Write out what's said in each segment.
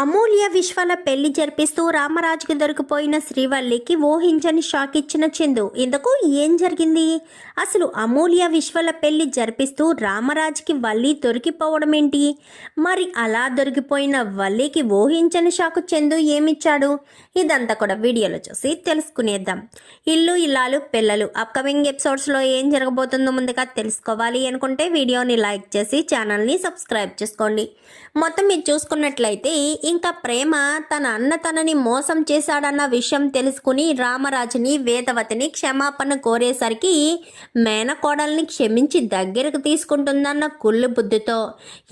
అమూల్య విశ్వాల పెళ్ళి జరిపిస్తూ రామరాజుకి దొరికిపోయిన శ్రీవల్లికి ఊహించని షాక్ ఇచ్చిన చందు. ఇందుకు ఏం జరిగింది? అసలు అమూల్య విశ్వాల పెళ్ళి జరిపిస్తూ రామరాజుకి వల్లి దొరికిపోవడం ఏంటి మరి అలా దొరికిపోయిన వల్లికి ఊహించని షాకు చందు ఏమిచ్చాడు? ఇదంతా కూడా వీడియోలో చూసి తెలుసుకునేద్దాం. ఇల్లు ఇల్లాలు పిల్లలు. అప్కమింగ్ ఎపిసోడ్స్లో ఏం జరగబోతుందో ముందుగా తెలుసుకోవాలి అనుకుంటే వీడియోని లైక్ చేసి ఛానల్ని సబ్స్క్రైబ్ చేసుకోండి. మొత్తం మీరు చూసుకున్నట్లయితే ఇంకా ప్రేమ తన అన్న తనని మోసం చేశాడన్న విషయం తెలుసుకుని రామరాజుని వేదవతిని క్షమాపణ కోరేసరికి మేనకోడల్ని క్షమించి దగ్గరకు తీసుకుంటుందన్న కుళ్ళు బుద్ధితో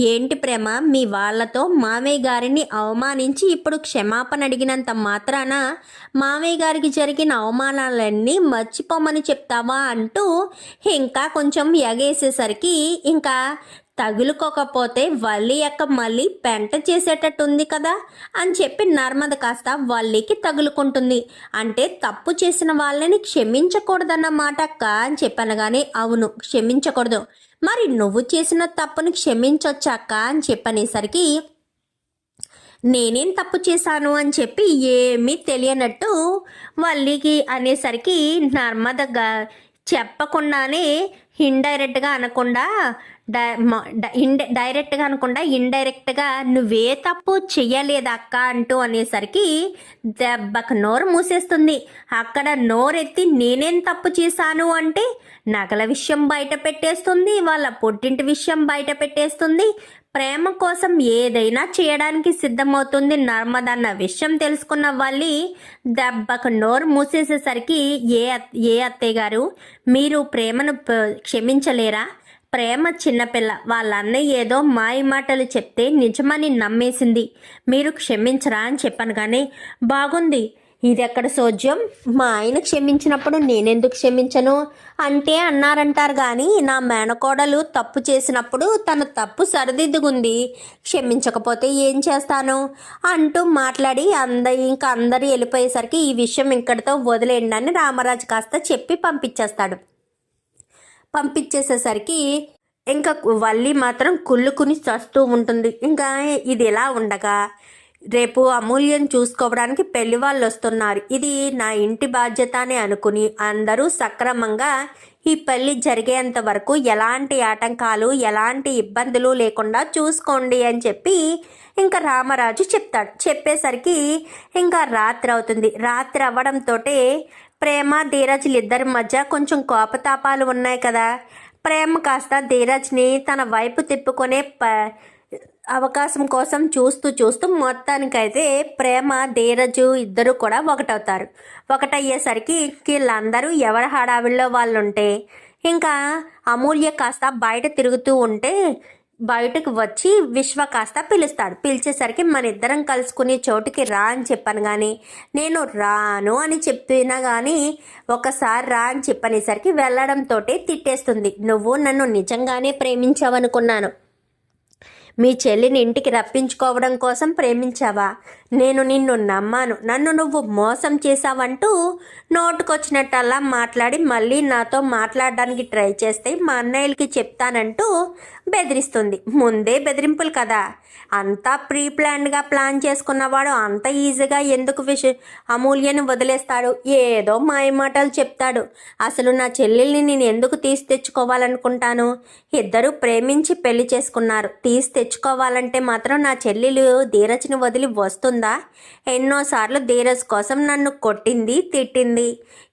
ఏంటి ప్రేమ మీ వాళ్ళతో మామయ్య గారిని అవమానించి ఇప్పుడు క్షమాపణ అడిగినంత మాత్రాన మామయ్య గారికి జరిగిన అవమానాలన్నీ మర్చిపోమని చెప్తావా? అంటూ ఇంకా కొంచెం ఎగేసేసరికి ఇంకా తగులుకోకపోతే వల్లి యొక్క మళ్ళీ పెంట చేసేటట్టుంది కదా అని చెప్పి నర్మద కాస్త వల్లికి తగులుకుంటుంది. అంటే తప్పు చేసిన వాళ్ళని క్షమించకూడదన్నమాట అక్క అని చెప్పాను కానీ అవును క్షమించకూడదు. మరి నువ్వు చేసిన తప్పుని క్షమించొచ్చాక అని చెప్పనేసరికి నేనేం తప్పు చేశాను అని చెప్పి ఏమీ తెలియనట్టు వల్లికి అనేసరికి నర్మద చెప్పకుండానే ఇండైరెక్ట్గా అనకుండా ఇండ- డైరెక్ట్గా అనకుండా ఇండైరెక్ట్గా నువ్వే తప్పు చెయ్యలేదు అక్క అంటూ అనేసరికి దెబ్బకు నోరు మూసేస్తుంది. అక్కడ నోరెత్తి నేనేం తప్పు చేశాను అంటే నగల విషయం బయట పెట్టేస్తుంది వాళ్ళ పుట్టింటి విషయం బయట పెట్టేస్తుంది ప్రేమ కోసం ఏదైనా చేయడానికి సిద్ధమవుతుంది నర్మదన్న విషయం తెలుసుకున్న వాళ్ళు దెబ్బకు నోరు మూసేసేసరికి ఏ ఏ అత్తయ్య గారు మీరు ప్రేమను క్షమించలేరా? ప్రేమ చిన్నపిల్ల వాళ్ళ అన్నయ్య ఏదో మాయ మాటలు చెప్తే నిజమని నమ్మేసింది. మీరు క్షమించరా అని చెప్పాను కానీ బాగుంది. ఇది ఎక్కడ సోజ్యం? మా ఆయన క్షమించినప్పుడు నేనెందుకు క్షమించను? అంటే అన్నారంటారు కానీ నా మేనకోడలు తప్పు చేసినప్పుడు తన తప్పు సరిదిద్దుకుంది. క్షమించకపోతే ఏం చేస్తాను? అంటూ మాట్లాడి అంద ఇంకా అందరూ వెళ్ళిపోయేసరికి ఈ విషయం ఇక్కడితో వదిలేయండి అని రామరాజు కాస్త చెప్పి పంపించేస్తాడు. పంపించేసేసరికి ఇంకా వల్లి మాత్రం కుళ్ళుకుని చస్తూ ఉంటుంది. ఇంకా ఇది ఎలా ఉండగా రేపు అమూల్యం చూసుకోవడానికి పెళ్ళి వాళ్ళు వస్తున్నారు. ఇది నా ఇంటి బాధ్యత అని అనుకుని అందరూ సక్రమంగా ఈ పెళ్ళి జరిగేంత వరకు ఎలాంటి ఆటంకాలు ఎలాంటి ఇబ్బందులు లేకుండా చూసుకోండి అని చెప్పి ఇంకా రామరాజు చెప్తాడు. చెప్పేసరికి ఇంకా రాత్రి అవుతుంది. రాత్రి అవ్వడంతో ప్రేమ ధీరజ్లిద్దరి మధ్య కొంచెం కోపతాపాలు ఉన్నాయి కదా. ప్రేమ కాస్త ధీరజ్ని తన వైపు తిప్పుకునే ప అవకాశం కోసం చూస్తూ చూస్తూ మొత్తానికైతే ప్రేమ ధీరజు ఇద్దరు కూడా ఒకటవుతారు. ఒకటయ్యేసరికి వీళ్ళందరూ ఎవరి హడావిల్లో వాళ్ళు ఉంటే ఇంకా అమూల్య కాస్త బయట తిరుగుతూ ఉంటే బయటకు వచ్చి విశ్వ కాస్త పిలుస్తాడు. పిలిచేసరికి మన ఇద్దరం కలుసుకునే చోటుకి రా అని చెప్పాను కానీ నేను రాను అని చెప్పినా కానీ ఒకసారి రా అని చెప్పనేసరికి వెళ్ళడంతో తిట్టేస్తుంది. నువ్వు నన్ను నిజంగానే ప్రేమించావనుకున్నాను. మీ చెల్లిని ఇంటికి రప్పించుకోవడం కోసం ప్రేమించావా? నేను నిన్ను నమ్మాను. నన్ను నువ్వు మోసం చేశావంటూ నోటుకొచ్చినట్టల్లా మాట్లాడి మళ్ళీ నాతో మాట్లాడడానికి ట్రై చేస్తే మా అన్నయ్యలకి చెప్తానంటూ బెదిరిస్తుంది. ముందే బెదిరింపులు కదా. అంతా ప్రీ ప్లాన్డ్గా ప్లాన్ చేసుకున్నవాడు అంత ఈజీగా ఎందుకు విష అమూల్యను వదిలేస్తాడు? ఏదో మాయమాటలు చెప్తాడు. అసలు నా చెల్లెల్ని నేను ఎందుకు తీసి తెచ్చుకోవాలనుకుంటాను? ఇద్దరు ప్రేమించి పెళ్ళి చేసుకున్నారు. తీసి తెచ్చుకోవాలంటే మాత్రం నా చెల్లెలు ధీరజ్ని వదిలి వస్తుంది. ఎన్నోసార్లు ధీరజ్ కోసం నన్ను కొట్టింది తిట్టింది.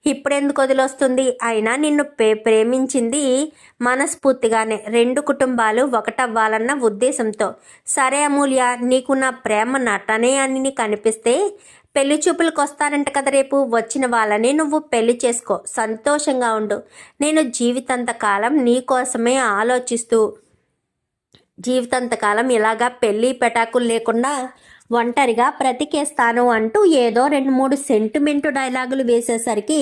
ఇప్పుడెందుకు వదిలొస్తుంది? అయినా నిన్ను ప్రే ప్రేమించింది మనస్ఫూర్తిగానే. రెండు కుటుంబాలు ఒకటవ్వాలన్న ఉద్దేశంతో. సరే అమూల్య నీకు నా ప్రేమ నటనే అని నీకు అనిపిస్తే పెళ్ళి చూపులకు వస్తారంట కదా రేపు. వచ్చిన వాళ్ళని నువ్వు పెళ్ళి చేసుకో. సంతోషంగా ఉండు. నేను జీవితాంత కాలం నీ కోసమే ఆలోచిస్తూ జీవితాంతకాలం ఇలాగా పెళ్ళి పెటాకులు లేకుండా ఒంటరిగా బ్రతికేస్తాను అంటూ ఏదో రెండు మూడు సెంటిమెంటు డైలాగులు వేసేసరికి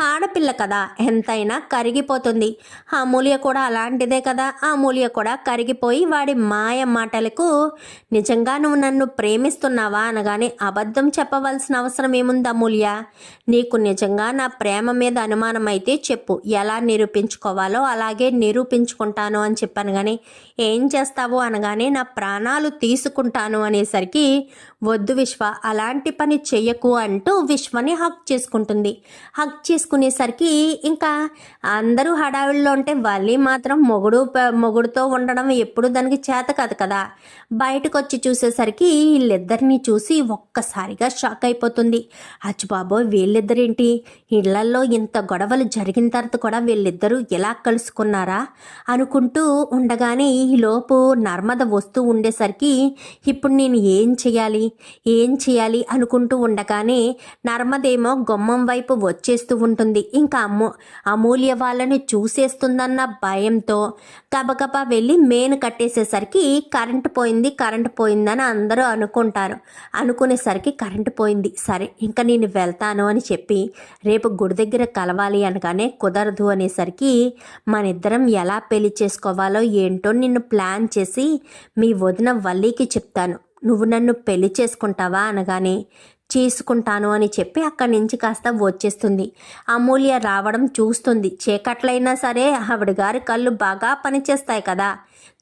ఆడపిల్ల కదా ఎంతైనా కరిగిపోతుంది. ఆ మూలియ కూడా అలాంటిదే కదా ఆ మూలియ కూడా కరిగిపోయి వాడి మాయ మాటలకు నిజంగా నువ్వు నన్ను ప్రేమిస్తున్నావా? అనగానే అబద్ధం చెప్పవలసిన అవసరం ఏముంది అమూల్య నీకు నిజంగా నా ప్రేమ మీద అనుమానం అయితే చెప్పు. ఎలా నిరూపించుకోవాలో అలాగే నిరూపించుకుంటాను అని చెప్పాను కానీ ఏం చేస్తావు? అనగానే నా ప్రాణాలు తీసుకుంటాను అనేసరికి వద్దు విశ్వ అలాంటి పని చెయ్యకు అంటూ విశ్వని హక్ చేసుకుంటుంది. హక్ చేసుకునేసరికి ఇంకా అందరూ హడావిడిలో ఉంటే వల్లి మాత్రం మొగుడు మొగుడుతో ఉండడం ఎప్పుడు దానికి చేత కాదు కదా. బయటకు వచ్చి చూసేసరికి వీళ్ళిద్దరిని చూసి ఒక్కసారిగా షాక్ అయిపోతుంది. అచ్చు బాబోయ్ వీళ్ళిద్దరేంటి? ఇళ్ళల్లో ఇంత గొడవలు జరిగిన తర్వాత కూడా వీళ్ళిద్దరూ ఎలా కలుసుకున్నారా? అనుకుంటూ ఉండగానే ఈ లోపు నర్మద వస్తూ ఉండేసరికి ఇప్పుడు నేను ఏం చేయాలి? ఏం చేయాలి అనుకుంటూ ఉండగానే నర్మదేమో గుమ్మం వైపు వచ్చేస్తూ ఉంటుంది. ఇంకా అమ్ము అమూల్య వాళ్ళని చూసేస్తుందన్న భయంతో గబగబా వెళ్ళి మేను కట్టేసేసరికి కరెంటు పోయింది కరెంటు పోయిందని అందరూ అనుకుంటారు. అనుకునేసరికి కరెంటు పోయింది. సరే ఇంకా నేను వెళ్తాను అని చెప్పి రేపు గుడి దగ్గర కలవాలి అనగానే కుదరదు అనేసరికి మన ఇద్దరం ఎలా పెళ్ళి చేసుకోవాలో ఏంటో నిన్ను ప్లాన్ చేసి మీ వదిన వల్లీకి చెప్తాను. నువ్వు నన్ను పెళ్ళి చేసుకుంటావా అనగానే చేసుకుంటాను అని చెప్పి అక్కడి నుంచి కాస్త వచ్చేస్తుంది. అమూల్య రావడం చూస్తుంది. చీకట్లయినా సరే ఆవిడ గారి కళ్ళు బాగా పనిచేస్తాయి కదా.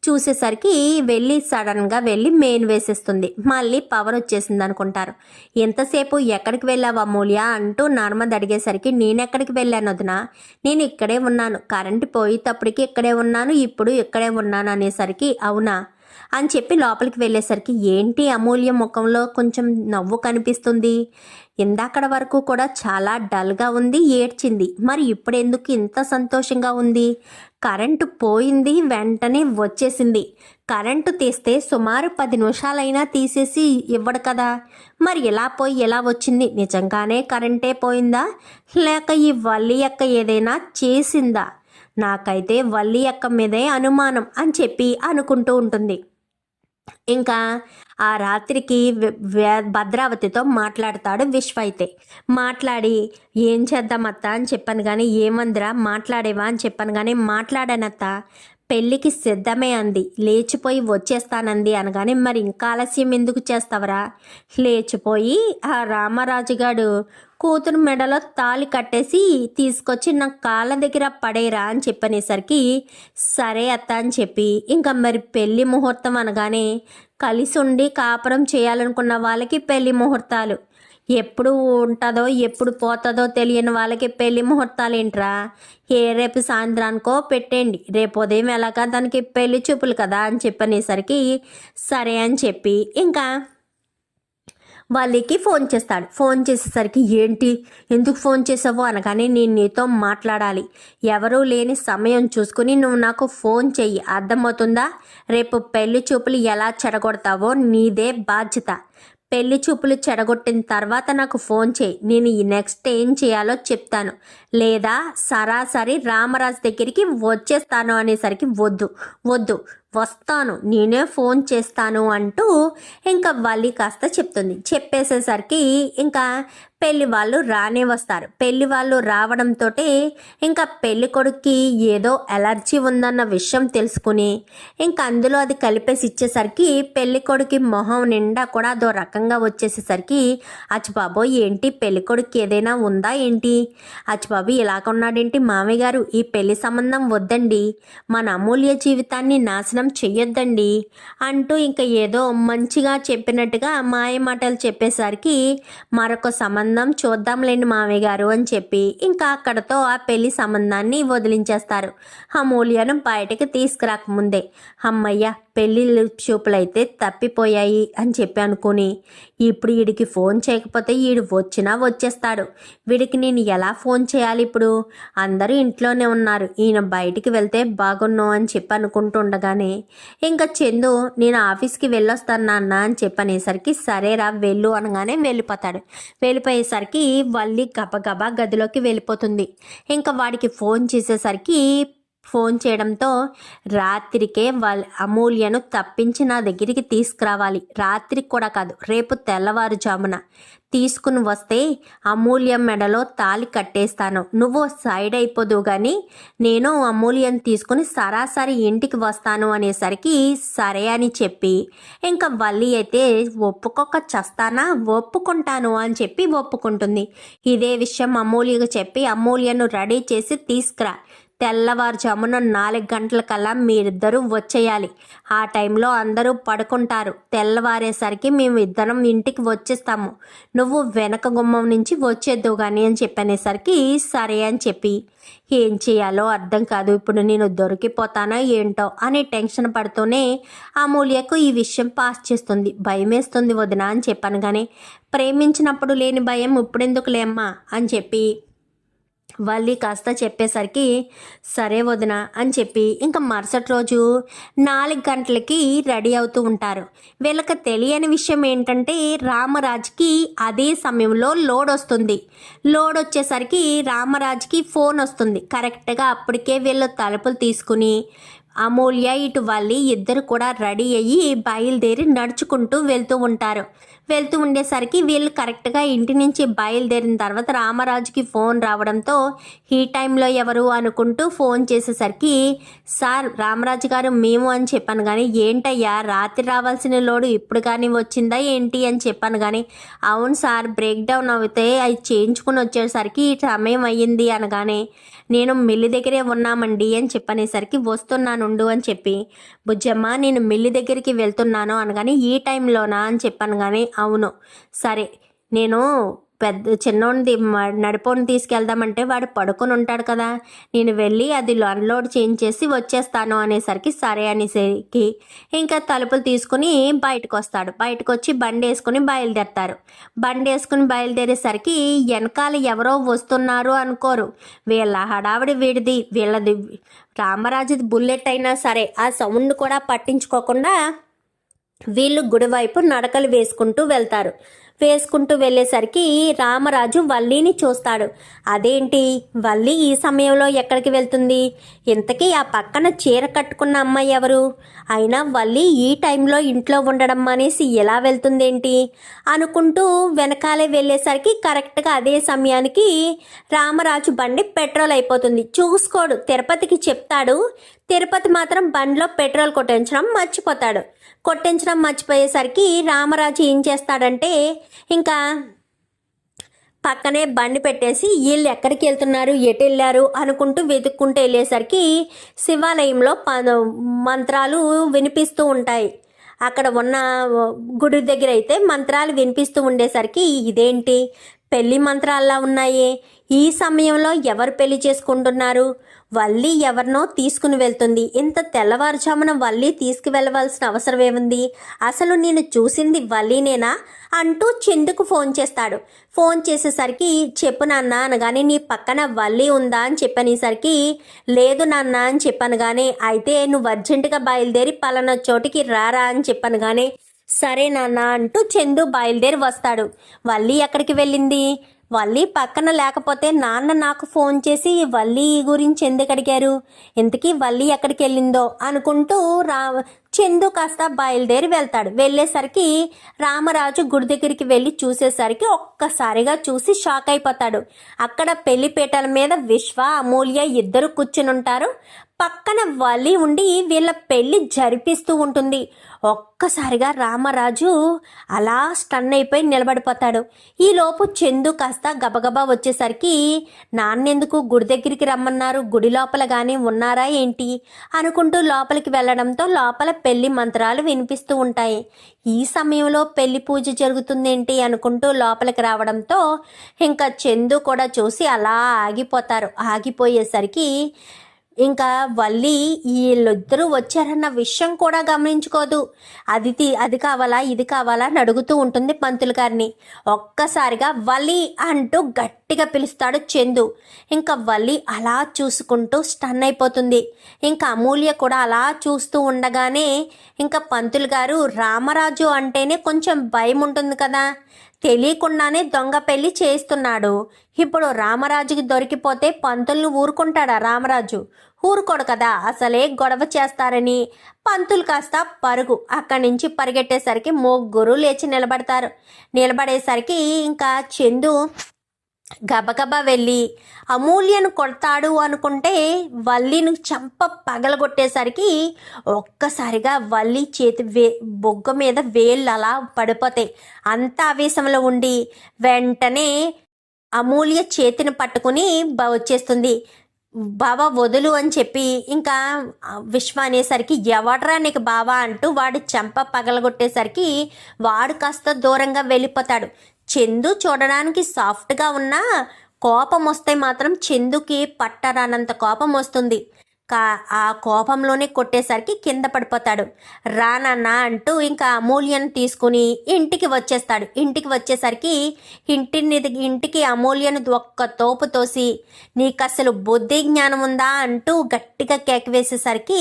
చూసేసరికి వెళ్ళి సడన్గా వెళ్ళి మెయిన్ వేసేస్తుంది. మళ్ళీ పవర్ వచ్చేసింది అనుకుంటారు. ఎంతసేపు ఎక్కడికి వెళ్ళావు అమూల్య? అంటూ నర్మద్ అడిగేసరికి నేనెక్కడికి వెళ్ళాను వదినా? నేను ఇక్కడే ఉన్నాను. కరెంటు పోయేటప్పటికి ఇక్కడే ఉన్నాను. ఇప్పుడు ఇక్కడే ఉన్నాను అనేసరికి అవునా? అని చెప్పి లోపలికి వెళ్ళేసరికి ఏంటి అమూల్య ముఖంలో కొంచెం నవ్వు కనిపిస్తుంది? ఇందాకడ వరకు కూడా చాలా డల్గా ఉంది ఏడ్చింది. మరి ఇప్పుడు ఎందుకు ఇంత సంతోషంగా ఉంది? కరెంటు పోయింది వెంటనే వచ్చేసింది. కరెంటు తీస్తే సుమారు పది నిమిషాలైనా తీసేసి ఇవ్వడు కదా. మరి ఎలా పోయి ఎలా వచ్చింది? నిజంగానే కరెంటే పోయిందా? లేక ఈ వల్లి యొక్క ఏదైనా చేసిందా? నాకైతే వల్లి యొక్క మీదే అనుమానం అని చెప్పి అనుకుంటూ ఉంటుంది. ఇంకా ఆ రాత్రికి భద్రావతితో మాట్లాడతాడు విశ్వ అయితే. మాట్లాడి ఏం చేద్దాం అత్త? అని చెప్పాను కానీ ఏమందిరా? మాట్లాడేవా? అని చెప్పాను కానీ మాట్లాడానత్త. పెళ్ళికి సిద్ధమే అంది. లేచిపోయి వచ్చేస్తానంది అనగానే మరి ఇంకా ఆలస్యం ఎందుకు చేస్తావరా? లేచిపోయి ఆ రామరాజుగాడు కూతురు మెడలో తాళి కట్టేసి తీసుకొచ్చి నా కాళ్ళ దగ్గర పడేరా అని చెప్పనేసరికి సరే అత్త అని చెప్పి ఇంకా మరి పెళ్ళి ముహూర్తం అనగానే కలిసి ఉండి కాపురం చేయాలనుకున్న వాళ్ళకి పెళ్ళి ముహూర్తాలు. ఎప్పుడు ఉంటుందో ఎప్పుడు పోతుందో తెలియని వాళ్ళకి పెళ్ళి ముహూర్తాలు ఏంట్రా ఏ రేపు సాయంత్రానికో పెట్టండి రేపు ఉదయం ఎలాగా దానికి పెళ్ళి చూపులు కదా అని చెప్పనేసరికి సరే అని చెప్పి ఇంకా వాళ్ళకి ఫోన్ చేస్తాడు. ఫోన్ చేసేసరికి ఏంటి? ఎందుకు ఫోన్ చేసావు? అనగానే నేను నీతో మాట్లాడాలి. ఎవరూ లేని సమయం చూసుకుని నువ్వు నాకు ఫోన్ చెయ్యి. అర్థమవుతుందా? రేపు పెళ్ళి చూపులు ఎలా చెడగొడతావో నీదే బాధ్యత. పెళ్ళి చూపులు చెడగొట్టిన తర్వాత నాకు ఫోన్ చేయి. నేను ఈ నెక్స్ట్ ఏం చేయాలో చెప్తాను. లేదా సరాసరి రామరాజు దగ్గరికి వచ్చేస్తాను అనేసరికి వద్దు. వద్దు. వస్తాను. నేనే ఫోన్ చేస్తాను అంటూ ఇంకా వల్లి కాస్త చెప్తుంది. చెప్పేసేసరికి ఇంకా పెళ్ళి వాళ్ళు రానే వస్తారు. పెళ్ళి వాళ్ళు రావడంతో ఇంకా పెళ్ళి కొడుక్కి ఏదో ఎలర్జీ ఉందన్న విషయం తెలుసుకుని ఇంకా అందులో అది కలిపేసి ఇచ్చేసరికి పెళ్ళి కొడుకు మొహం నిండా కూడా అదో రకంగా వచ్చేసేసరికి అచ్చిబాబు ఏంటి? పెళ్ళి కొడుకు ఏదైనా ఉందా ఏంటి? అచ్చిబాబు ఇలాగొన్నాడేంటి మామయ్య గారు ఈ పెళ్ళి సంబంధం వద్దండి. మన అమూల్య జీవితాన్ని నాశనం చెయ్యొద్దండి అంటూ ఇంకా ఏదో మంచిగా చెప్పినట్టుగా మాయ మాటలు చెప్పేసరికి మరొక సంబంధం చూద్దాంలేండి మామయ్య గారు అని చెప్పి ఇంకా అక్కడతో ఆ పెళ్ళి సంబంధాన్ని వదిలించేస్తారు. అమూల్యను బయటకు తీసుకురాకముందే అమ్మయ్య పెళ్ళి చూపులైతే తప్పిపోయాయి అని చెప్పి అనుకుని ఇప్పుడు వీడికి ఫోన్ చేయకపోతే వీడు వచ్చినా వచ్చేస్తాడు. వీడికి నేను ఎలా ఫోన్ చేయాలి ఇప్పుడు? అందరూ ఇంట్లోనే ఉన్నారు. ఈయన బయటికి వెళ్తే బాగున్నావు అని చెప్పి అనుకుంటుండగానే ఇంకా చందు నేను ఆఫీస్కి వెళ్ళొస్తాను నాన్న అని చెప్పనేసరికి సరేరా వెళ్ళు అనగానే వెళ్ళిపోతాడు. వెళ్ళిపోయి వెళ్ళిపోయేసరికి వల్లి గబగబా గదిలోకి వెళ్ళిపోతుంది. ఇంకా వాడికి ఫోన్ చేసేసరికి ఫోన్ చేయడంతో రాత్రికే వాళ్ళ అమూల్యను తప్పించి నా దగ్గరికి తీసుకురావాలి. రాత్రికి కూడా కాదు రేపు తెల్లవారుజామున. తీసుకుని వస్తే అమూల్య మెడలో తాలి కట్టేస్తాను. నువ్వు సైడ్ అయిపోదు కానీ నేను అమూల్యం తీసుకుని సరాసరి ఇంటికి వస్తాను అనేసరికి సరే అని చెప్పి ఇంకా వల్లి అయితే ఒప్పుకోక చస్తానా? ఒప్పుకుంటాను అని చెప్పి ఒప్పుకుంటుంది. ఇదే విషయం అమూల్యకు చెప్పి అమూల్యను రెడీ చేసి తీసుకురా. తెల్లవారుజామున నాలుగు గంటలకల్లా మీరిద్దరూ వచ్చేయాలి. ఆ టైంలో అందరూ పడుకుంటారు. తెల్లవారేసరికి మేము ఇద్దరం ఇంటికి వచ్చేస్తాము. నువ్వు వెనక గుమ్మం నుంచి వచ్చేద్దు కానీ అని చెప్పనేసరికి సరే అని చెప్పి ఏం చేయాలో అర్థం కాదు. ఇప్పుడు నేను దొరికిపోతానో ఏంటో అని టెన్షన్ పడుతూనే అమూల్యకు ఈ విషయం పాస్ చేస్తుంది. భయం వేస్తుంది వదిన అని చెప్పాను కానీ ప్రేమించినప్పుడు లేని భయం ఇప్పుడెందుకు లేమ్మా అని చెప్పి వల్లి కాస్త చెప్పేసరికి సరే వదిన అని చెప్పి ఇంకా మరుసటి రోజు నాలుగు గంటలకి రెడీ అవుతూ ఉంటారు. వీళ్ళకి తెలియని విషయం ఏంటంటే రామరాజ్కి అదే సమయంలో లోడ్ వస్తుంది. లోడ్ వచ్చేసరికి రామరాజ్కి ఫోన్ వస్తుంది. కరెక్ట్గా అప్పటికే వీళ్ళు తలుపులు తీసుకుని అమూల్య ఇటు వల్లి ఇద్దరు కూడా రెడీ అయ్యి బయలుదేరి నడుచుకుంటూ వెళ్తూ ఉంటారు. వెళ్తూ ఉండేసరికి వీళ్ళు కరెక్ట్గా ఇంటి నుంచి బయలుదేరిన తర్వాత రామరాజుకి ఫోన్ రావడంతో ఈ టైంలో ఎవరు? అనుకుంటూ ఫోన్ చేసేసరికి సార్ రామరాజు గారు మేము అని చెప్పాను కానీ ఏంటయ్యా రాత్రి రావాల్సిన లోడు ఇప్పుడు కానీ వచ్చిందా ఏంటి? అని చెప్పాను కానీ అవును సార్ బ్రేక్ డౌన్ అవుతే అది చేయించుకుని వచ్చేసరికి సమయం అయ్యింది అనగానే నేను మిల్లి దగ్గరే ఉన్నామండి అని చెప్పనేసరికి వస్తున్నానుండు అని చెప్పి బుజ్జమ్మ నేను మిల్లి దగ్గరికి వెళ్తున్నాను అనగానే ఈ టైంలోనా? అని చెప్పాను కానీ అవును. సరే నేను పెద్ద చిన్నోడిది నడిపోని తీసుకెళ్దామంటే వాడు పడుకొని ఉంటాడు కదా. నేను వెళ్ళి అది అన్లోడ్ చేయించేసి వచ్చేస్తాను అనేసరికి సరే అనేసరికి ఇంకా తలుపులు తీసుకుని బయటకు వస్తాడు బయటకు వచ్చి బండి వేసుకుని బయలుదేరతారు. బండి వేసుకుని బయలుదేరేసరికి వెనకాల ఎవరో వస్తున్నారు అనుకోరు. వీళ్ళ హడావిడి వీడిది. వీళ్ళది రామరాజుది బుల్లెట్ అయినా సరే ఆ సౌండ్ కూడా పట్టించుకోకుండా వీళ్ళు గుడివైపు నడకలు వేసుకుంటూ వెళ్తారు. వేసుకుంటూ వెళ్ళేసరికి రామరాజు వల్లీని చూస్తాడు. అదేంటి? వల్లి ఈ సమయంలో ఎక్కడికి వెళ్తుంది? ఇంతకీ ఆ పక్కన చీర కట్టుకున్న అమ్మాయి ఎవరు? అయినా వల్లి ఈ టైంలో ఇంట్లో ఉండడం అనేసి ఎలా వెళ్తుందేంటి? అనుకుంటూ వెనకాలే వెళ్ళేసరికి కరెక్ట్గా అదే సమయానికి రామరాజు బండి పెట్రోల్ అయిపోతుంది. చూసుకోడు. తిరుపతికి చెప్తాడు. తిరుపతి మాత్రం బండిలో పెట్రోల్ కొట్టించడం మర్చిపోతాడు. కొట్టించడం మర్చిపోయేసరికి రామరాజు ఏం చేస్తాడంటే ఇంకా పక్కనే బండి పెట్టేసి వీళ్ళు ఎక్కడికి వెళ్తున్నారు ఎటు వెళ్ళారు అనుకుంటూ వెతుక్కుంటూ వెళ్ళేసరికి శివాలయంలో ప మంత్రాలు వినిపిస్తూ ఉంటాయి. అక్కడ ఉన్న గుడి దగ్గర అయితే మంత్రాలు వినిపిస్తూ ఉండేసరికి ఇదేంటి? పెళ్ళి మంత్రాల్లా ఉన్నాయి. ఈ సమయంలో ఎవరు పెళ్ళి చేసుకుంటున్నారు? వల్లి ఎవరినో తీసుకుని వెళ్తుంది. ఇంత తెల్లవారుజామున వల్లి తీసుకువెళ్ళవలసిన అవసరం ఏముంది? అసలు నేను చూసింది వల్లీనేనా? అంటూ చందుకు ఫోన్ చేస్తాడు. ఫోన్ చేసేసరికి చెప్పు నాన్న అనగానే నీ పక్కన వల్లి ఉందా? అని చెప్పనేసరికి లేదు నాన్న అని చెప్పాను కానీ అయితే నువ్వు అర్జెంటుగా బయలుదేరి పలానా చోటికి రారా అని చెప్పాను కానీ సరే నాన్న అంటూ చందు బయలుదేరి వస్తాడు. వల్లి ఎక్కడికి వెళ్ళింది? వల్లి పక్కన లేకపోతే నాన్న నాకు ఫోన్ చేసి వల్లి గురించి ఎందుకు అడిగారు? ఇంతకీ వల్లి ఎక్కడికి వెళ్ళిందో అనుకుంటూ రా చందు కాస్త బయలుదేరి వెళ్తాడు. వెళ్ళేసరికి రామరాజు గుడి దగ్గరికి వెళ్ళి చూసేసరికి ఒక్కసారిగా చూసి షాక్ అయిపోతాడు. అక్కడ పెళ్ళిపీటల మీద విశ్వ అమూల్య ఇద్దరు కూర్చుని ఉంటారు పక్కన వలి ఉండి వీళ్ళ పెళ్ళి జరిపిస్తూ ఉంటుంది. ఒక్కసారిగా రామరాజు అలా స్టన్ అయిపోయి నిలబడిపోతాడు. ఈలోపు చందు కాస్త గబగబా వచ్చేసరికి నాన్నెందుకు గుడి దగ్గరికి రమ్మన్నారు? గుడి లోపల కానీ ఉన్నారా ఏంటి? అనుకుంటూ లోపలికి వెళ్ళడంతో లోపల పెళ్ళి మంత్రాలు వినిపిస్తూ ఉంటాయి. ఈ సమయంలో పెళ్ళి పూజ జరుగుతుందేంటి? అనుకుంటూ లోపలికి రావడంతో ఇంకా చందు కూడా చూసి అలా ఆగిపోతారు. ఆగిపోయేసరికి ఇంకా వల్లి వీళ్ళిద్దరూ వచ్చారన్న విషయం కూడా గమనించుకోదు. అది తి- అది కావాలా ఇది కావాలా అని అడుగుతూ ఉంటుంది పంతులు గారిని. ఒక్కసారిగా వల్లి అంటూ గట్టిగా పిలుస్తాడు చందు. ఇంకా వల్లి అలా చూసుకుంటూ స్టన్ అయిపోతుంది. ఇంకా అమూల్య కూడా అలా చూస్తూ ఉండగానే ఇంకా పంతులు గారు రామరాజు అంటేనే కొంచెం భయం ఉంటుంది కదా. తెలియకుండానే దొంగ పెళ్ళి చేస్తున్నాడు ఇప్పుడు రామరాజుకి దొరికిపోతే పంతుల్ని ఊరుకుంటాడా రామరాజు? ఊరుకోడు కదా అసలే గొడవ చేస్తారని. పంతులు కాస్త పరుగు. అక్కడి నుంచి పరిగెట్టేసరికి ముగ్గురు లేచి నిలబడతారు. నిలబడేసరికి ఇంకా చందు గబగబా వెళ్ళి అమూల్యను కొడతాడు అనుకుంటే వల్లిని చంప పగలగొట్టేసరికి ఒక్కసారిగా వల్లి చేతి వే బొగ్గ మీద వేళ్ళు అలా పడిపోతాయి. అంత ఆవేశంలో ఉండి వెంటనే అమూల్య చేతిని పట్టుకుని బ- వచ్చేస్తుంది. బావా వదులు అని చెప్పి ఇంకా విశ్వ అనేసరికి ఎవడరా నీకు బావా అంటూ వాడు చెంప పగలగొట్టేసరికి వాడు కాస్త దూరంగా వెళ్ళిపోతాడు. చందు చూడడానికి సాఫ్ట్గా ఉన్నా కోపం వస్తే మాత్రం చందుకి పట్టరానంత కోపం వస్తుంది. కా ఆ కోపంలోనే కొట్టేసరికి కింద పడిపోతాడు. రానన్న అంటూ ఇంకా అమూల్యను తీసుకుని ఇంటికి వచ్చేస్తాడు. ఇంటికి వచ్చేసరికి ఇంటిని ఇంటికి అమూల్యను ఒక్క తోపు తోసి నీకు అసలు బుద్ధి జ్ఞానం ఉందా? అంటూ గట్టిగా కేక వేసేసరికి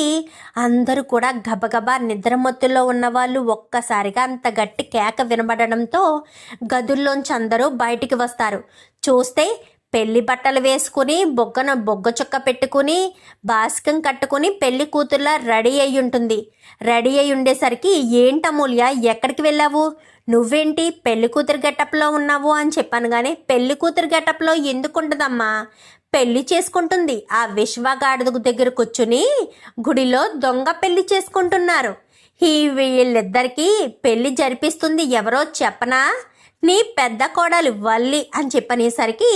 అందరూ కూడా గబగబా నిద్రమత్తులో ఉన్న వాళ్ళు ఒక్కసారిగా అంత గట్టి కేక వినబడడంతో గదుల్లోంచి అందరూ బయటికి వస్తారు. చూస్తే పెళ్ళి బట్టలు వేసుకుని బొగ్గన బొగ్గ చుక్క పెట్టుకుని బాస్కం కట్టుకుని పెళ్ళి కూతుర్లా రెడీ అయి ఉంటుంది. రెడీ అయి ఉండేసరికి ఏంటమూల్య ఎక్కడికి వెళ్ళావు? నువ్వేంటి? పెళ్ళి కూతురు గెటప్లో ఉన్నావు? అని చెప్పాను కానీ పెళ్ళి కూతురు గెటప్లో ఎందుకు ఉంటుందమ్మా పెళ్ళి చేసుకుంటుంది. ఆ విశ్వగాడిద దగ్గర కూర్చుని గుడిలో దొంగ పెళ్ళి చేసుకుంటున్నారు. ఈ వీళ్ళిద్దరికీ పెళ్ళి జరిపిస్తుంది ఎవరో చెప్పనా? నీ పెద్ద కోడలు వల్లి అని చెప్పనేసరికి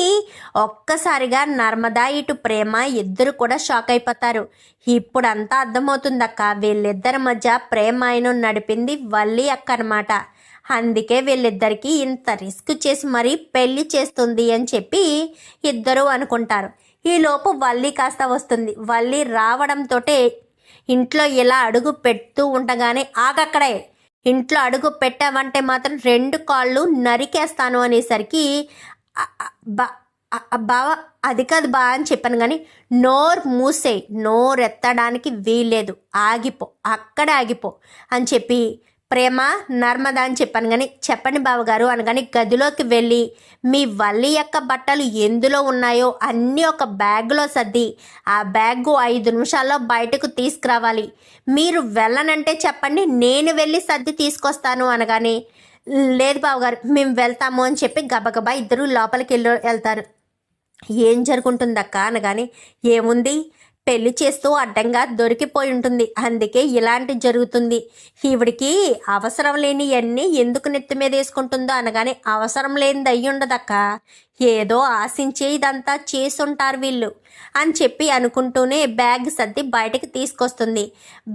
ఒక్కసారిగా నర్మదా ఇటు ప్రేమ ఇద్దరు కూడా షాక్ అయిపోతారు. ఇప్పుడు అంతా అర్థమవుతుందక్క వీళ్ళిద్దరి మధ్య ప్రేమ ఆయన నడిపింది వల్లి అక్క అనమాట అందుకే వీళ్ళిద్దరికీ ఇంత రిస్క్ చేసి మరీ పెళ్ళి చేస్తుంది అని చెప్పి ఇద్దరు అనుకుంటారు. ఈలోపు వల్లి కాస్త వస్తుంది. వల్లి రావడంతో ఇంట్లో ఇలా అడుగు పెడుతూ ఉండగానే ఆగక్కడే. ఇంట్లో అడుగు పెట్టావంటే మాత్రం రెండు కాళ్ళు నరికేస్తాను అనేసరికి బా బావ అది కాదు బా అని చెప్పాను కానీ నోరు మూసే నోరెత్తడానికి వీల్లేదు ఆగిపో అక్కడే ఆగిపో అని చెప్పి ప్రేమ నర్మద అని చెప్పాను కానీ చెప్పండి బావగారు అనగాని గదిలోకి వెళ్ళి మీ వల్లి యొక్క బట్టలు ఎందులో ఉన్నాయో అన్నీ ఒక బ్యాగ్లో సర్ది ఆ బ్యాగ్ ఐదు నిమిషాల్లో బయటకు తీసుకురావాలి. మీరు వెళ్ళనంటే చెప్పండి నేను వెళ్ళి సర్ది తీసుకొస్తాను అనగానే లేదు బావగారు మేము వెళ్తాము అని చెప్పి గబగబా ఇద్దరు లోపలికి వెళ్ళి వెళ్తారు. ఏం జరుగుంటుందక్క అనగానే ఏముంది? పెళ్ళి చేస్తూ అడ్డంగా దొరికిపోయి ఉంటుంది. అందుకే ఇలాంటి జరుగుతుంది. ఈవిడికి అవసరం లేని అన్నీ ఎందుకు నెత్తి మీద వేసుకుంటుందో అనగానే అవసరం లేనిది అయ్యి ఉండదక్క. ఏదో ఆశించే ఇదంతా చేసుంటారు వీళ్ళు అని చెప్పి అనుకుంటూనే బ్యాగ్ సర్ది బయటకు తీసుకొస్తుంది.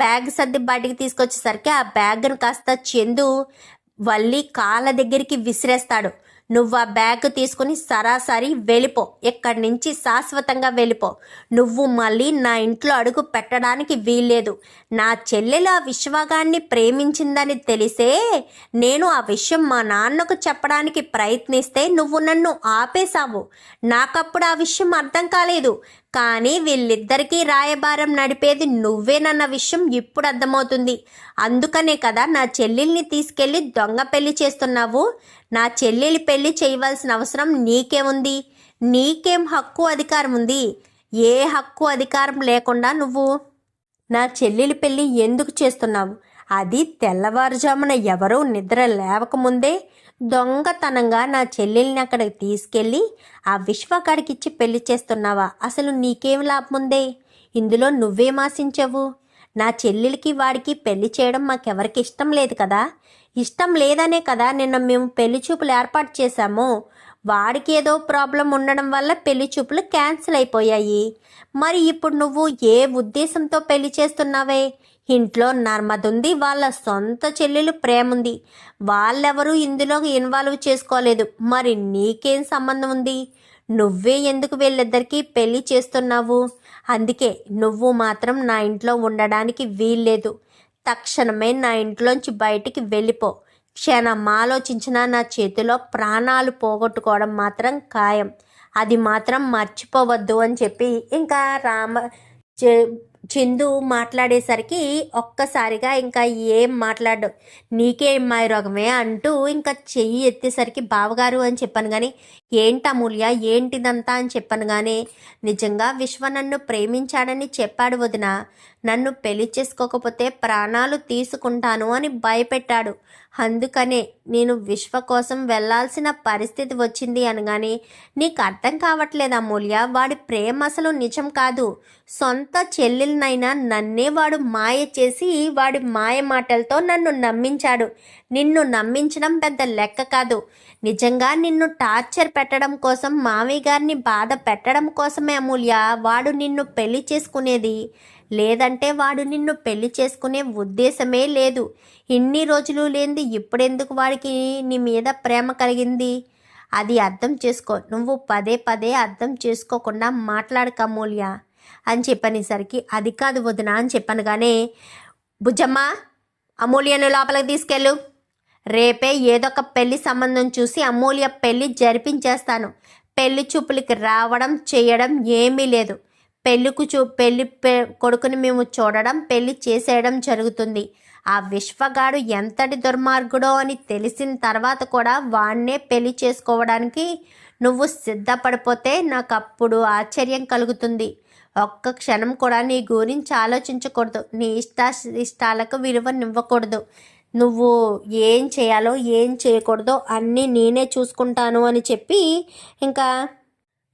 బ్యాగ్ సర్ది బయటకు తీసుకొచ్చేసరికి ఆ బ్యాగ్ను కాస్త చందు వల్లి కాళ్ళ దగ్గరికి విసిరేస్తాడు. నువ్వు ఆ బ్యాగ్ తీసుకుని సరాసరి వెళ్ళిపో. ఇక్కడి నుంచి శాశ్వతంగా వెళ్ళిపో. నువ్వు మళ్ళీ నా ఇంట్లో అడుగు పెట్టడానికి వీల్లేదు. నా చెల్లెలు ఆ విశ్వగాన్ని ప్రేమించిందని తెలిసే నేను ఆ విషయం మా నాన్నకు చెప్పడానికి ప్రయత్నిస్తే నువ్వు నన్ను ఆపేశావు. నాకప్పుడు ఆ విషయం అర్థం కాలేదు. కానీ వీళ్ళిద్దరికీ రాయబారం నడిపేది నువ్వేనన్న విషయం ఇప్పుడు అర్థమవుతుంది. అందుకనే కదా నా చెల్లెల్ని తీసుకెళ్ళి దొంగ పెళ్ళి చేస్తున్నావు. నా చెల్లెలి పెళ్ళి చేయవలసిన అవసరం నీకేముంది? నీకేం హక్కు అధికారం ఉంది? ఏ హక్కు అధికారం లేకుండా నువ్వు నా చెల్లెలి పెళ్ళి ఎందుకు చేస్తున్నావు? అది తెల్లవారుజామున ఎవరూ నిద్ర లేవకముందే దొంగతనంగా నా చెల్లెల్ని అక్కడికి తీసుకెళ్ళి ఆ విశ్వకాడికిచ్చి పెళ్ళి చేస్తున్నావా? అసలు నీకేం లాభం ఇందులో నువ్వేం ఆశించవు నా చెల్లెలికి వాడికి పెళ్ళి చేయడం మాకెవరికి ఇష్టం లేదు కదా? ఇష్టం లేదనే కదా నిన్న మేము పెళ్ళి చూపులు ఏర్పాటు చేశాము. వాడికి ఏదో ప్రాబ్లం ఉండడం వల్ల పెళ్ళి చూపులు క్యాన్సిల్ అయిపోయాయి. మరి ఇప్పుడు నువ్వు ఏ ఉద్దేశంతో పెళ్ళి చేస్తున్నావే? ఇంట్లో నర్మద ఉంది వాళ్ళ సొంత చెల్లెలు ప్రేమ ఉంది వాళ్ళెవరూ ఇందులో ఇన్వాల్వ్ చేసుకోలేదు. మరి నీకేం సంబంధం ఉంది నువ్వే ఎందుకు వీళ్ళిద్దరికీ పెళ్ళి చేస్తున్నావు? అందుకే నువ్వు మాత్రం నా ఇంట్లో ఉండడానికి వీల్లేదు. తక్షణమే నా ఇంట్లోంచి బయటికి వెళ్ళిపో. క్షణం ఆలోచించినా నా చేతిలో ప్రాణాలు పోగొట్టుకోవడం మాత్రం ఖాయం. అది మాత్రం మర్చిపోవద్దు అని చెప్పి ఇంకా రామ చే- చందు మాట్లాడేసరికి ఒక్కసారిగా ఇంకా ఏం మాట్లాడు నీకేం అమ్మాయి రోగమే అంటూ ఇంకా చెయ్యి ఎత్తేసరికి బావగారు అని చెప్పాను కానీ ఏంటమూల్య ఏంటిదంతా? అని చెప్పాను కానీ నిజంగా విశ్వ నన్ను ప్రేమించాడని చెప్పాడు వదిన. నన్ను పెళ్ళి చేసుకోకపోతే ప్రాణాలు తీసుకుంటాను అని భయపెట్టాడు. అందుకనే నేను విశ్వ కోసం వెళ్ళాల్సిన పరిస్థితి వచ్చింది అనగానే నీకు అర్థం కావట్లేదా మూల్య? వాడి ప్రేమ అసలు నిజం కాదు. సొంత చెల్లెలనైనా నన్నే వాడు మాయ చేసి వాడి మాయ మాటలతో నన్ను నమ్మించాడు. నిన్ను నమ్మించడం పెద్ద లెక్క కాదు. నిజంగా నిన్ను టార్చర్ పెట్టడం కోసం మావి గారిని బాధ పెట్టడం కోసమే అమూల్య. వాడు నిన్ను పెళ్ళి చేసుకునేది లేదంటే వాడు నిన్ను పెళ్ళి చేసుకునే ఉద్దేశమే లేదు. ఇన్ని రోజులు లేనిది ఇప్పుడెందుకు వాడికి నీ మీద ప్రేమ కలిగింది? అది అర్థం చేసుకో. నువ్వు పదే పదే అర్థం చేసుకోకుండా మాట్లాడక అమూల్య అని చెప్పనేసరికి అది కాదు వదిన అని చెప్పాను కానీ బుజ్జమ్మ అమూల్యను లోపలికి తీసుకెళ్ళు. రేపే ఏదొక పెళ్ళి సంబంధం చూసి అమూల్య పెళ్ళి జరిపించేస్తాను. పెళ్ళి చూపులకి రావడం చేయడం ఏమీ లేదు. పెళ్ళికు చూ పెళ్ళి పె- కొడుకుని మేము చూడడం పెళ్ళి చేసేయడం జరుగుతుంది. ఆ విశ్వగాడు ఎంతటి దుర్మార్గుడో అని తెలిసిన తర్వాత కూడా వాణ్ణే పెళ్ళి చేసుకోవడానికి నువ్వు సిద్ధపడిపోతే నాకు అప్పుడు ఆశ్చర్యం కలుగుతుంది. ఒక్క క్షణం కూడా నీ గురించి ఆలోచించకూడదు. నీ ఇష్ట ఇష్టాలకు విలువనివ్వకూడదు నువ్వు ఏం చేయాలో ఏం చేయకూడదో అన్నీ నేనే చూసుకుంటాను అని చెప్పి ఇంకా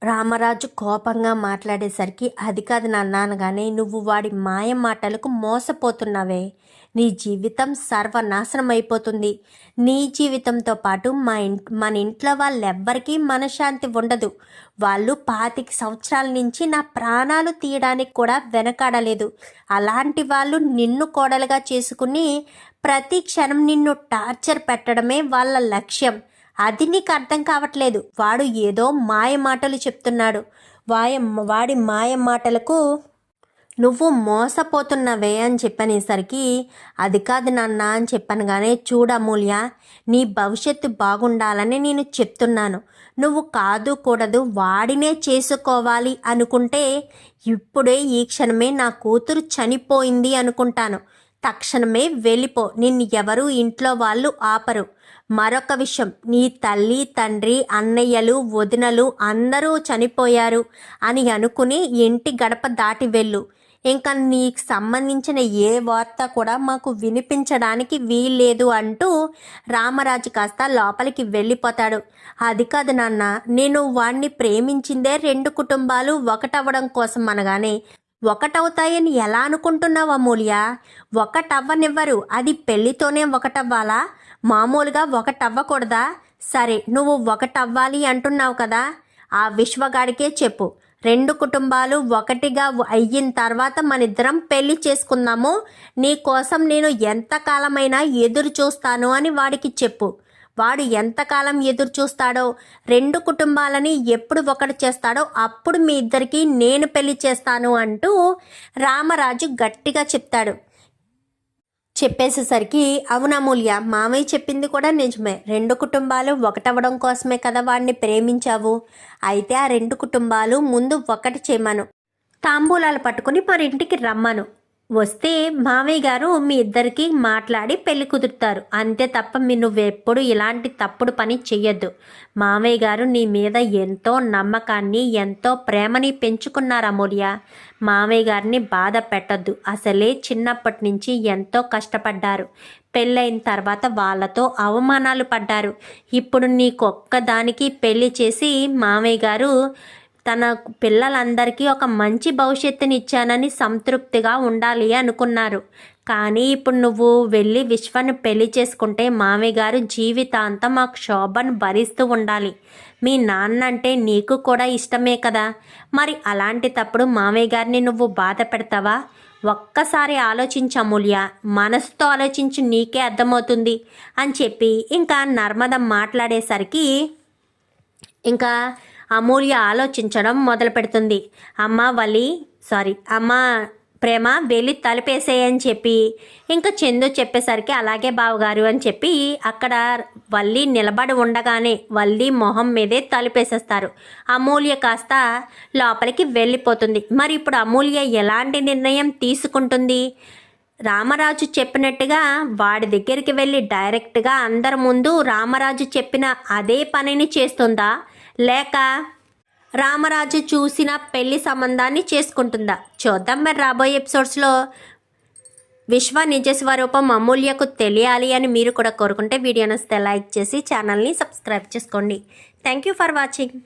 రామరాజు కోపంగా మాట్లాడేసరికి అది కాదు నా అనగానే నువ్వు వాడి మాయ మాటలకు మోసపోతున్నావే. నీ జీవితం సర్వనాశనం అయిపోతుంది నీ జీవితంతో పాటు మా ఇంట్ మన ఇంట్లో వాళ్ళెవ్వరికీ మనశ్శాంతి ఉండదు. వాళ్ళు పాతిక సంవత్సరాల నుంచి నా ప్రాణాలు తీయడానికి కూడా వెనకాడలేదు. అలాంటి వాళ్ళు నిన్ను కోడలుగా చేసుకుని ప్రతి క్షణం నిన్ను టార్చర్ పెట్టడమే వాళ్ళ లక్ష్యం. అది నీకు అర్థం కావట్లేదు. వాడు ఏదో మాయ మాటలు చెప్తున్నాడు. వాయ వాడి మాయ మాటలకు నువ్వు మోసపోతున్నవే అని చెప్పనేసరికి అది కాదు నాన్న అని చెప్పనగానే చూడమూల్య నీ భవిష్యత్తు బాగుండాలని నేను చెప్తున్నాను. నువ్వు కాదు కూడదు వాడినే చేసుకోవాలి అనుకుంటే ఇప్పుడే ఈ క్షణమే నా కూతురు చనిపోయింది అనుకుంటాను. తక్షణమే వెళ్ళిపో నిన్ను ఎవరు ఇంట్లో వాళ్ళు ఆపరు. మరొక విషయం. నీ తల్లి తండ్రి అన్నయ్యలు వదినలు అందరూ చనిపోయారు అని అనుకుని ఇంటి గడప దాటి వెళ్ళు. ఇంకా నీకు సంబంధించిన ఏ వార్త కూడా మాకు వినిపించడానికి వీల్లేదు అంటూ రామరాజు కాస్త లోపలికి వెళ్ళిపోతాడు. అది కాదు నాన్న నేను వాణ్ణి ప్రేమించిందే రెండు కుటుంబాలు ఒకటవ్వడం కోసం అనగానే ఒకటవుతాయని ఎలా అనుకుంటున్నావు అమూల్య ఒకటవ్వనివ్వరు అది పెళ్ళితోనే ఒకటవ్వాలా? మామూలుగా ఒకటవ్వకూడదా? సరే నువ్వు ఒకటవ్వాలి అంటున్నావు కదా? ఆ విశ్వగాడికే చెప్పు. రెండు కుటుంబాలు ఒకటిగా అయిన తర్వాత మనిద్దరం పెళ్ళి చేసుకుందాము. నీ కోసం నేను ఎంతకాలమైనా ఎదురు చూస్తాను అని వాడికి చెప్పు. వాడు ఎంతకాలం ఎదురు చూస్తాడో? రెండు కుటుంబాలని ఎప్పుడు ఒకటి చేస్తాడో అప్పుడు మీ ఇద్దరికి నేను పెళ్ళి చేస్తాను అంటూ రామరాజు గట్టిగా చెప్తాడు. చెప్పేసేసరికి అవునమూల్య మామయ్య చెప్పింది కూడా నిజమే. రెండు కుటుంబాలు ఒకటవడం కోసమే కదా వాడిని ప్రేమించావు. అయితే ఆ రెండు కుటుంబాలు ముందు ఒకటి చేయమను. తాంబూలాలు పట్టుకుని మరి ఇంటికి రమ్మను. వస్తే మామయ్య గారు మీ ఇద్దరికి మాట్లాడి పెళ్ళి కుదురుతారు. అంతే తప్ప మీరు నువ్వెప్పుడు ఇలాంటి తప్పుడు పని చెయ్యొద్దు. మామయ్య గారు నీ మీద ఎంతో నమ్మకాన్ని ఎంతో ప్రేమని పెంచుకున్నారు అమూల్య. మామయ్య గారిని బాధ పెట్టద్దు. అసలే చిన్నప్పటి నుంచి ఎంతో కష్టపడ్డారు. పెళ్ళైన తర్వాత వాళ్ళతో అవమానాలు పడ్డారు. ఇప్పుడు నీకొక్కదానికి పెళ్ళి చేసి మామయ్య గారు తన పిల్లలందరికీ ఒక మంచి భవిష్యత్తుని ఇచ్చానని సంతృప్తిగా ఉండాలి అనుకున్నారు. కానీ ఇప్పుడు నువ్వు వెళ్ళి విశ్వాన్ని పెళ్ళి చేసుకుంటే మామయ్య గారు జీవితాంతం ఆ క్షోభను భరిస్తూ ఉండాలి. మీ నాన్న అంటే నీకు కూడా ఇష్టమే కదా. మరి అలాంటి తప్పుడు మామయ్య గారిని నువ్వు బాధ పెడతావా? ఒక్కసారి ఆలోచించు అమూల్య. మనసుతో ఆలోచించి నీకే అర్థమవుతుంది అని చెప్పి ఇంకా నర్మద మాట్లాడేసరికి ఇంకా అమూల్య ఆలోచించడం మొదలు పెడుతుంది అమ్మ వలి సారీ అమ్మ ప్రేమ వెళ్ళి తలుపేసేయని చెప్పి ఇంకా చందు చెప్పేసరికి అలాగే బావగారు అని చెప్పి అక్కడ వల్లి నిలబడి ఉండగానే వల్లి మొహం మీదే తలుపేసేస్తారు. అమూల్య కాస్త లోపలికి వెళ్ళిపోతుంది. మరి ఇప్పుడు అమూల్య ఎలాంటి నిర్ణయం తీసుకుంటుంది? రామరాజు చెప్పినట్టుగా వాడి దగ్గరికి వెళ్ళి డైరెక్ట్గా అందరి ముందు రామరాజు చెప్పిన అదే పనిని చేస్తుందా? లేక రామరాజు చూసిన పెళ్ళి సంబంధాన్ని చేసుకుంటుందా? చూద్దాం మరి రాబోయే ఎపిసోడ్స్లో. విశ్వ నిజ స్వరూపం అమూల్యకు తెలియాలి అని మీరు కూడా కోరుకుంటే వీడియో నచ్చితే లైక్ చేసి ఛానల్ని సబ్స్క్రైబ్ చేసుకోండి. Thank you for watching.